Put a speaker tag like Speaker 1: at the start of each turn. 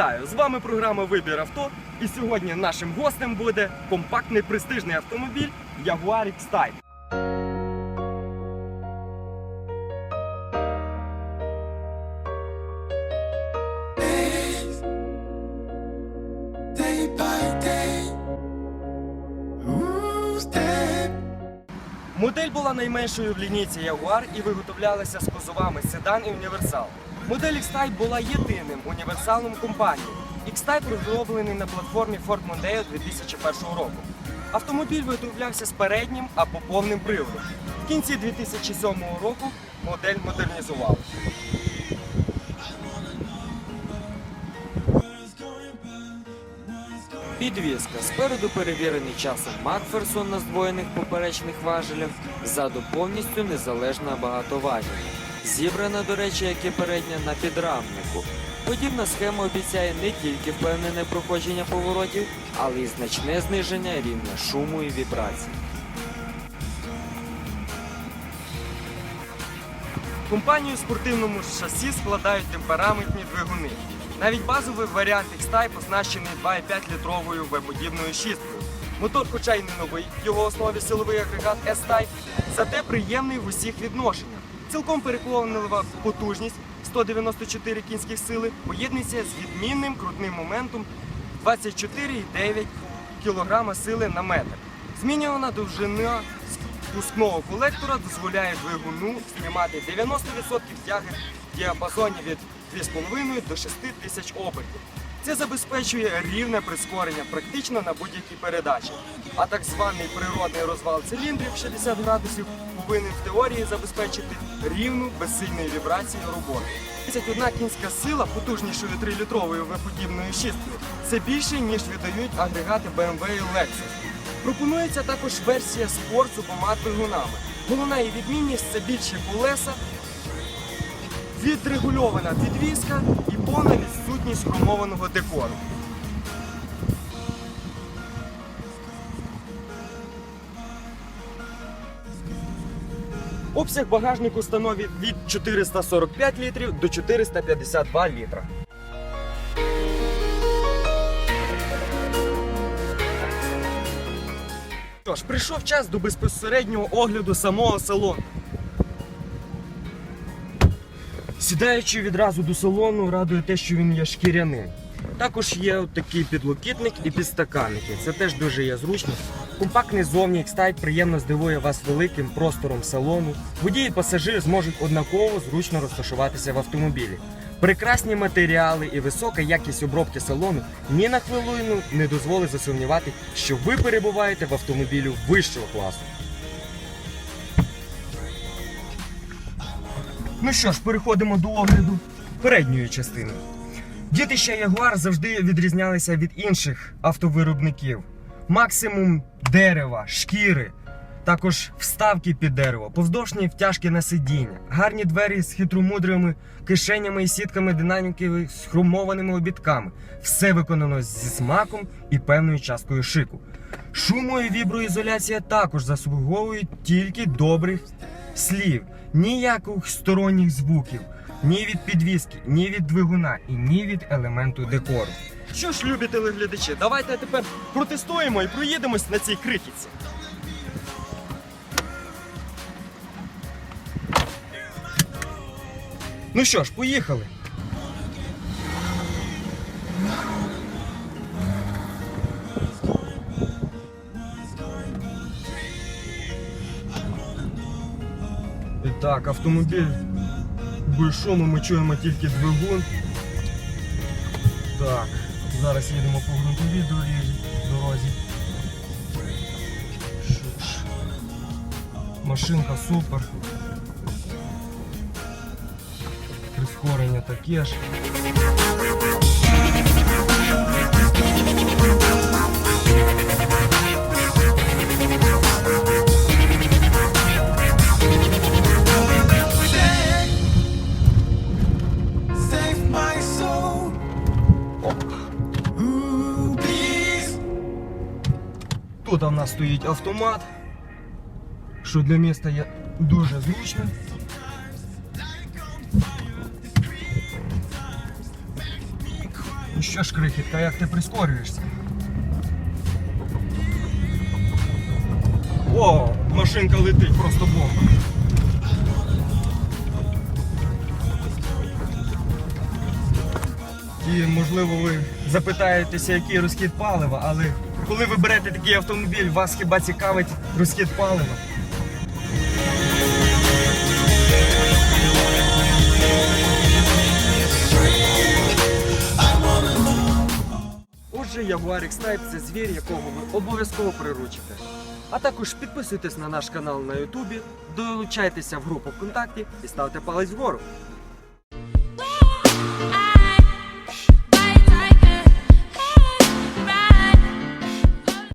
Speaker 1: Вітаю! З вами програма Вибір авто. І сьогодні нашим гостем буде компактний престижний автомобіль Jaguar X-Type. Модель була найменшою в лінійці Jaguar і виготовлялася з кузовами седан і універсал. Модель X-Type була єдиним універсалом компанії. X-Type розроблений на платформі Ford Mondeo 2001 року. Автомобіль виготовлявся з переднім або повним приводом. В кінці 2007 року модель модернізували.
Speaker 2: Підвізка спереду перевірений часом Макферсон на здвоєних поперечних важелях, ззаду повністю незалежна багатоважіль. Зібрана, до речі, як і передня на підрамнику. Подібна схема обіцяє не тільки впевнене проходження поворотів, але й значне зниження рівня шуму і вібрацій.
Speaker 1: Компанію спортивному шасі складають темпераментні двигуни. Навіть базовий варіант X-Type оснащений 2,5 літровою V-подібною шісткою. Мотор, хоча й не новий, в його основі силовий агрегат S-Type, зате приємний в усіх відношеннях. Цілком переконлива потужність 194 кінських сили поєднується з відмінним крутним моментом 24,9 кг сили на метр. Змінювана довжина спускного колектора дозволяє двигуну стримати 90% тяги в діапазоні від 2,5 до 6 тисяч обертів. Це забезпечує рівне прискорення практично на будь-якій передачі. А так званий природний розвал циліндрів 60 градусів повинен в теорії забезпечити рівну безсильної вібрації роботи. 31 кінська сила потужнішою 3-літровою виподібною шісткою це більше, ніж віддають агрегати BMW і Lexus. Пропонується також версія спорт з обома двигунами. Головна її відмінність це більші колеса, відрегульована підвізка і повна відсутність хромованого декору. Обсяг багажнику становить від 445 літрів до 452 літра. Тож, прийшов час до безпосереднього огляду самого салону. Сідаючи відразу до салону, радує те, що він є шкіряним. Також є такий підлокітник і підстаканники. Це теж дуже є зручно. Компактний зовні X-Type приємно здивує вас великим простором салону. Водії і пасажири зможуть однаково зручно розташуватися в автомобілі. Прекрасні матеріали і висока якість обробки салону ні на хвилину не дозволить засумнівати, що ви перебуваєте в автомобілі вищого класу. Ну що ж, переходимо до огляду передньої частини. Дітища Ягуар завжди відрізнялися від інших автовиробників. Максимум дерева, шкіри, також вставки під дерево, повздовжні втяжки на сидіння, гарні двері з хитромудрими кишенями і сітками динаміки з хромованими обідками. Все виконано зі смаком і певною часткою шику. Шумо і віброізоляція також заслуговують тільки добрих слів, ніяких сторонніх звуків, ні від підвіски, ні від двигуна і ні від елементу декору. Що ж, любі телеглядачі, давайте тепер протестуємо і проїдемось на цій крихітці. Ну що ж, поїхали. І так, автомобіль без шуму ми чуємо тільки двигун. Так, зараз їдемо по ґрунтовій дорозі. дорозі. Машинка супер. Прискорення таке ж. Тут в нас стоїть автомат, що для міста є дуже зручно. Ну що ж, крихітка, як ти прискорюєшся? О, машинка летить, просто бомба. І можливо ви запитаєтеся, який розхід палива, але коли ви берете такий автомобіль, вас хіба цікавить розхід палива? Отже, Jaguar X-Type – це звір, якого ви обов'язково приручите. А також підписуйтесь на наш канал на Ютубі, долучайтеся в групу ВКонтакті і ставте палець вгору.